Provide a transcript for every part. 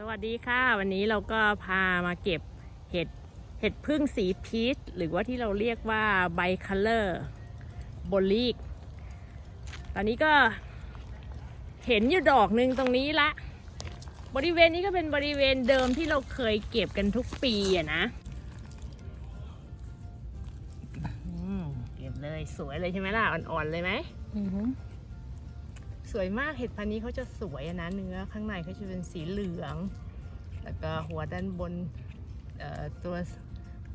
สวัสดีค่ะ วันนี้เราก็พามาเก็บเห็ดเห็ดพึ่งสีพีชหรือว่าที่เราเรียกว่าไบคัลเลอร์บอลีกตอนนี้ก็เห็นอยู่ดอกหนึ่งตรงนี้ละ บริเวณนี้ก็เป็นบริเวณเดิมที่เราเคยเก็บกันทุกปีอะนะอืมเก็บเลยสวยเลยใช่ไหมล่ะ อ่อนๆเลยไหม สวยมากเห็ดพันนี้เขาจะสวยนะเนื้อข้างในเขาจะเป็นสีเหลือง แล้วก็หัวด้านบนตัว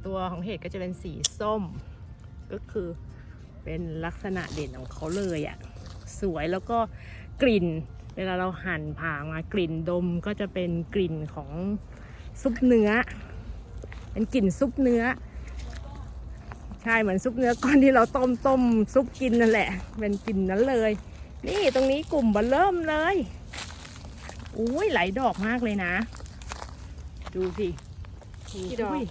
ตัวของเห็ดก็จะเป็นสีส้ม ก็คือเป็นลักษณะเด่นของเขาเลยอะ่ะสวยแล้วก็กลิ่น เวลาเราหั่นผ่ามากลิ่นดมก็จะเป็นกลิ่นของซุปเนื้อ เป็นกลิ่นซุปเนื้อ ใช่เหมือนซุปเนื้อก้อนที่เราต้มต้มซุปกินนั่นแหละ เป็นกลิ่นนั้นเลย นี่ตรงนี้กลุ่มเบอเริ่มเลยอุ้ยหลายดอกมากเลยนะ ดูสิกี่ดอกย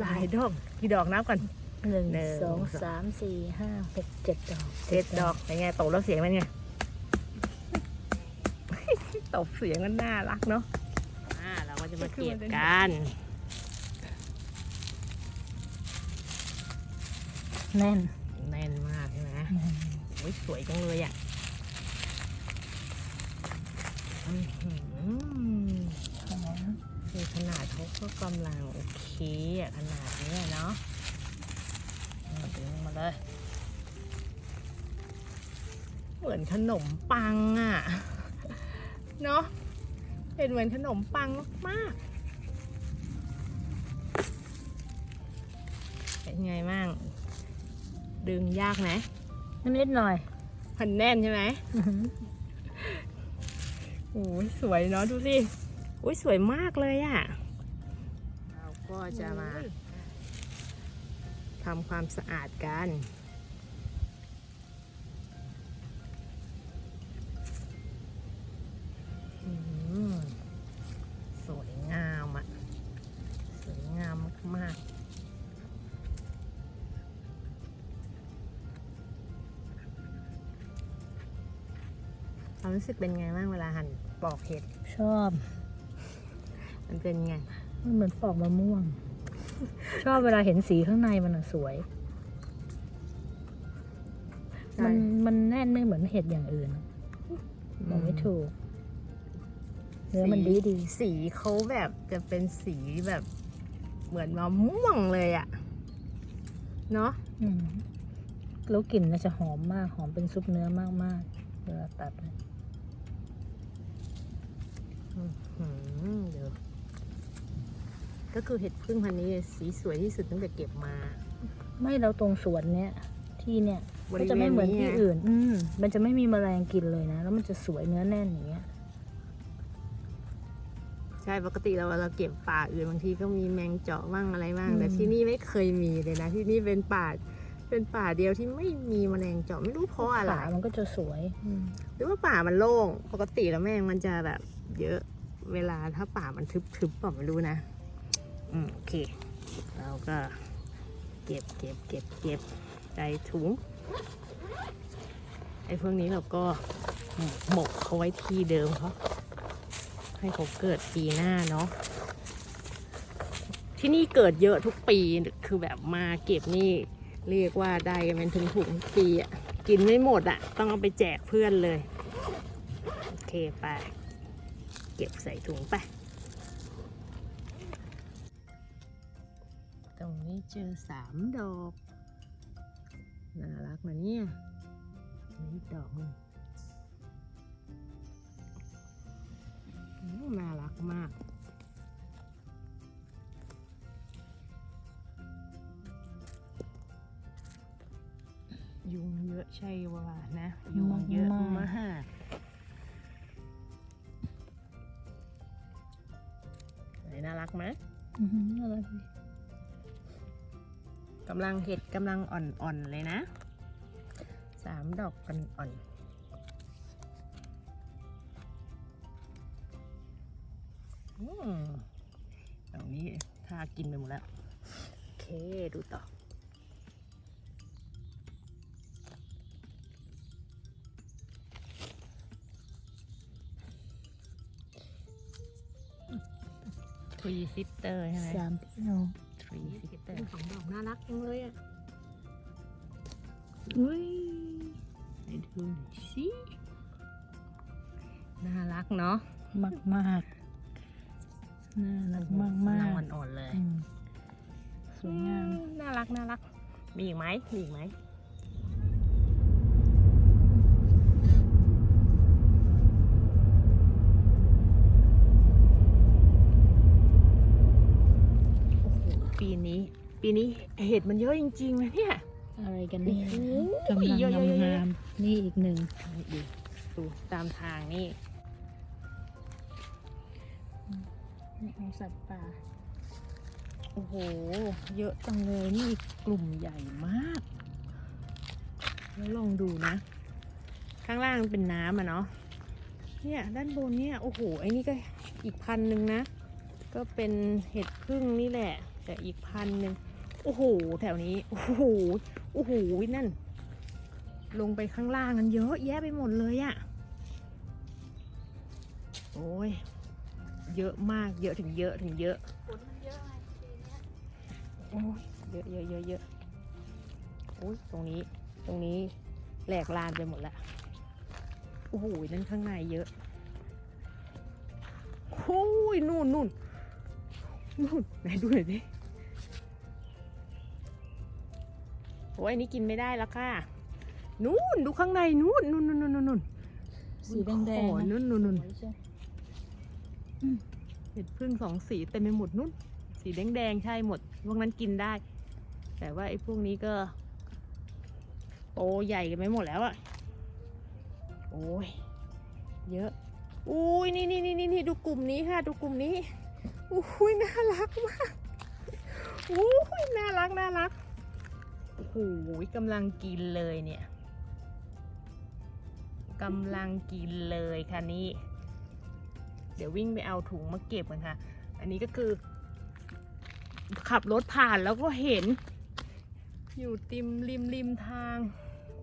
หลายดอกกี่ดอกนับกันหนึ่งหนึ่งสองสามสี่ห้าหกเจ็ดดอกเจ็ดดอกเป็นไงตบแล้วเสียงเป็นไงตบเสียงก็น่ารักเนาะอ่าเราก็จะมาเก็บกันแน่นแน่นมากใช่ไหมโอ้ยสวยจังเลยอะอื้อหือ คือขนาดเขาก็กำลังโอเคอะขนาดเนี้ยเนาะเอาดึงมาเลย เหมือนขนมปังอะเนาะเป็นเหมือนขนมปังมากๆเป็นไงบ้างดึงยากไหมนิดหน่อยพันแน่นใช่ไหมโอ้ยสวยเนาะดูสิโอ้ยสวยมากเลยอะ่ะ เราก็จะมาทำความสะอาดกันอืมสวยงามอะ่ะ สวยงามมากๆความรู้สึกเป็นไงบ้างเวลาหั่น ปอกเห็ด ชอบมันเป็นไง มันเหมือนปอกมะม่วง ชอบเวลาเห็นสีข้างในมันอะสวย ใช่ มันมันแน่นไม่เหมือนเห็ดอย่างอื่นบอกไม่ถูกเนื้อมันดีดีสีเขาแบบจะเป็นสีแบบ เหมือนมะม่วงเลยอะเนาะอืมแล้วกลิ่นมันจะหอมมาก หอมเป็นซุปเนื้อมากมากๆเวลาตัดเนี่ยหืม เดี๋ยวก็คือเห็ดพึ่งพันธุ์นี้สีสวยที่สุดตั้งแต่เก็บมา ไม่เราตรงสวนเนี้ยที่เนี่ยบก็ริเวณจะไม่เหมือนที่นี้ไงอื่น อืมมันจะไม่มีแมลงกินเลยนะ แล้วมันจะสวยเนื้อแน่นอย่างเงี้ยใช่ปกติเราเราเก็บป่าอื่นบางทีก็มีแมงเจาะบ้างอะไรบ้างอืมแต่ที่นี่ไม่เคยมีเลยนะ ที่นี่เป็นป่าเป็นป่าเดียวที่ไม่มีแมลงเจาะไม่รู้เพราะอะไรฝามันก็จะสวยอืมหรือว่าป่ามันโล่ง ปกติแล้วแมงมันจะแบบ เวลาถ้าป่ามันทึบๆเปล่าไม่รู้นะอืมโอเค เราก็เก็บเก็บเก็บเก็บใส่ถุงไอ้พวกนี้เราก็หมกเขาไว้ที่เดิมเขาให้เขาเกิดปีหน้าเนาะที่นี่เกิดเยอะทุกปีคือแบบมาเก็บนี่เรียกว่าได้กันเป็นถุงๆทุกปีอะกินไม่หมดอะต้องเอาไปแจกเพื่อนเลย โอเคไป เก็บใส่ถุงไป ตรงนี้เจอสามดอก น่ารักนะเนี่ยนี่ดอกนึงน่ารักมากยุงเยอะใช่ว่านะ ยุงเยอะมาก ไหนน่ารักไหมอือหืออะไรดีกำลังเห็ดกำลังอ่อนๆเลยนะสามดอกกันอ่อนอืมตรงนี้ถ้ากินไปหมดแล้ว โอเค ดูต่อ three sister ใช่ไหม สามพี่น้อง three sister สองดอกน่ารักจังเลยอะอุ้ยไหนดูหน่อยสิน่ารักเนาะมากมากๆน่ารักมากมากนอนอ่อนๆเลยอืมสวยงามอืมน่ารักน่ารัก มีอีกไหมมีอีกไหม โอ้โห ปีนี้ ปีนี้เห็ดมันเยอะจริงๆเลยเนี่ย อะไรกันเนี่ยโอ้โหกำลังเยอะๆๆๆ งามๆนี่อีกหนึ่งนี่ดูดูตามทางนี่นี่เอาสัตว์ป่า โอ้โห เยอะจังเลยนี่กลุ่มใหญ่มาก แล้วลองดูนะ ข้างล่างเป็นน้ำอะเนาะ เนี่ยด้านบนเนี่ยโอ้โหไอ้นี่ก็อีกพันหนึ่งนะ ก็เป็นเห็ดพึ่งนี่แหละ แต่อีกพันหนึ่ง โอ้โห แถวนี้ โอ้โห โอ้โห นั่น ลงไปข้างล่างนั้นเยอะแยะไปหมดเลยอะโอ้ย เยอะมาก เยอะถึงเยอะถึงเยอะฝนมันเยอะไงปีนี้โอ้ย เยอะเยอะเยอะเยอะโอ้ย ตรงนี้ ตรงนี้แหลกลานไปหมดละ โอ้โห นั่นข้างในเยอะโอ้ย นู่นนู่นนู่นไหนดูหน่อยดิ โอ้ยอันนี้กินไม่ได้แล้วค่ะ นู่นดูข้างในนู่นนู่นนู่นนู่นนู่นสีแดงแดงโอ้นู่นนู่นนู่นใช่เห็ดพึ่งสองสีเต็มไปหมดนู่น สีแดงๆใช่หมด พวกนั้นกินได้ แต่ว่าไอ้พวกนี้ก็ โตใหญ่กันไปหมดแล้วอะโอ้ยเยอะ อุ้ยนี่นี่นี่นี่นี่ดูกลุ่มนี้ค่ะ ดูกลุ่มนี้ อุ้ยน่ารักมาก อุ้ยน่ารักน่ารัก โอ้โหกำลังกินเลยเนี่ยกำลังกินเลยค่ะนี่เดี๋ยววิ่งไปเอาถุงมาเก็บกันค่ะ อันนี้ก็คือ ขับรถผ่านแล้วก็เห็น อยู่ติมริมริมทาง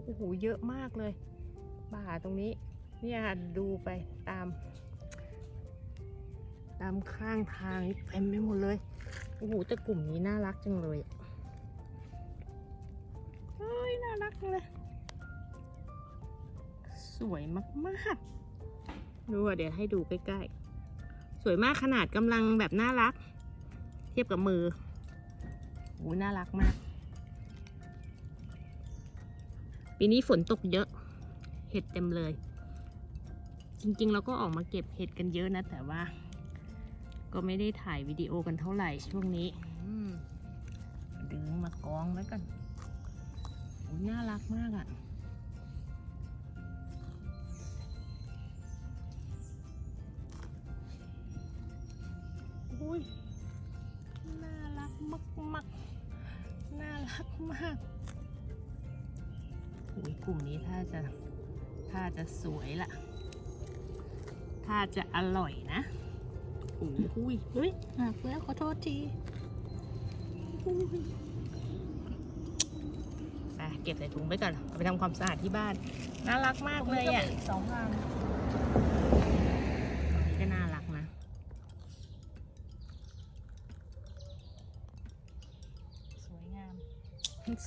โอ้โหเยอะมากเลยป่าตรงนี้เนี่ยค่ะดูไปตาม ตามข้างทางเต็มไปหมดเลยโอ้โหแต่กลุ่มนี้น่ารักจังเลย เฮ้ย น่ารักจังเลย สวยมากๆดูอะเดี๋ยวให้ดูใกล้ๆ สวยมากขนาดกำลังแบบน่ารัก เทียบกับมือโอ้ยน่ารักมาก ปีนี้ฝนตกเยอะ เห็ดเต็มเลย จริงๆ เราก็ออกมาเก็บเห็ดกันเยอะนะ แต่ว่า ก็ไม่ได้ถ่ายวิดีโอกันเท่าไหร่ช่วงนี้อืมดึงมากองไว้กันโอ้ย น่ารักมากอะ่ะ อุ้ย น่ารักมากมากๆน่ารักมากอุ้ยกลุ่มนี้ถ้าจะ ถ้าจะสวยละถ้าจะอร่อยนะอุ้ยอุ้ยเฮ้ยหักแล้วขอโทษทีอุ้ยไป เก็บใส่ถุงไปก่อนเอาไปทำความสะอาดที่บ้าน น่ารักมากเลยอะสองอันนี่ก็น่ารักนะ สวยงาม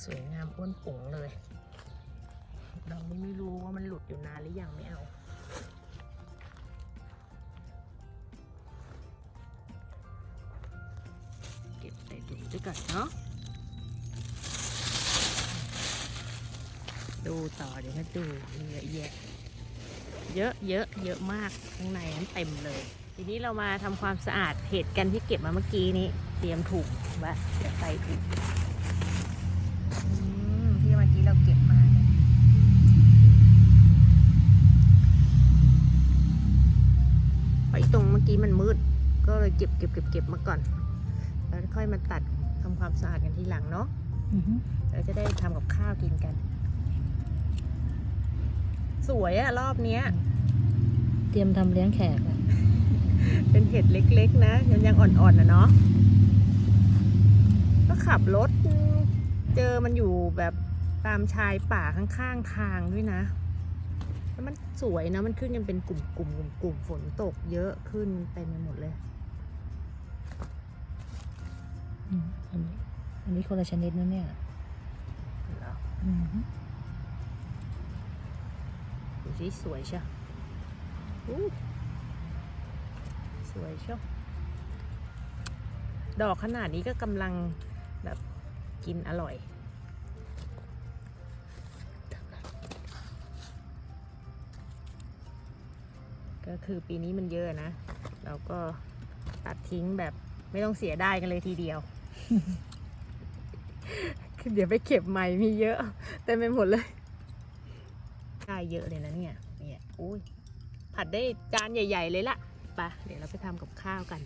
สวยงามอ้วนปุ๋งเลยเรานี่ไม่รู้ว่ามันหลุดอยู่นานหรือยังไม่เอาเก็บใส่ถุงด้วยก่อนเนาะ ดูต่อเดี๋ยวมาดูมีเยอะแยะ เยอะเยอะเยอะมากข้างในนั้นเต็มเลย ทีนี้เรามาทำความสะอาดเห็ดกันที่เก็บมาเมื่อกี้นี้ เตรียมถุงไว่าเดี๋ยวใส่ถุงอืมที่เมื่อกี้เราเก็บมาเนี่ยเพราะอีตรงเมื่อกี้มันมืด ก็เลยเก็บเก็บเก็บเก็บมาก่อน แล้วค่อยมาตัดทำความสะอาดกันทีหลังเนาะอือฮึเราจะได้ทำกับข้าวกินกัน สวยอะรอบเนี้ย เตรียมทำเลี้ยงแขกอะเป็นเห็ดเล็กๆ นะ ยังยังอ่อนๆนะเนาะก็ขับรถ เจอมันอยู่แบบตามชายป่าข้างๆทางด้วยนะแล้วมันสวยนะ มันขึ้นกันเป็นกลุ่มๆกลุ่มๆฝนตกเยอะขึ้นเต็มไปหมดเลย อืมอันนี้อันนี้คนละชนิดนะเนี่ยเหรออืมดู สิสวยเชียวสวยเชียวดอกขนาดนี้ก็กำลังแบบกินอร่อยก็คือปีนี้มันเยอะนะ เราก็ตัดทิ้งแบบไม่ต้องเสียได้กันเลยทีเดียว เดี๋ยวไปเก็บใหม่มีเยอะเต็มไปหมดเลย เยอะเลยนะเนี่ยเนี่ยอุ้ยผัดได้จานใหญ่ ๆ เลยล่ะไปะเดี๋ยวเราไปทำกับข้าวกัน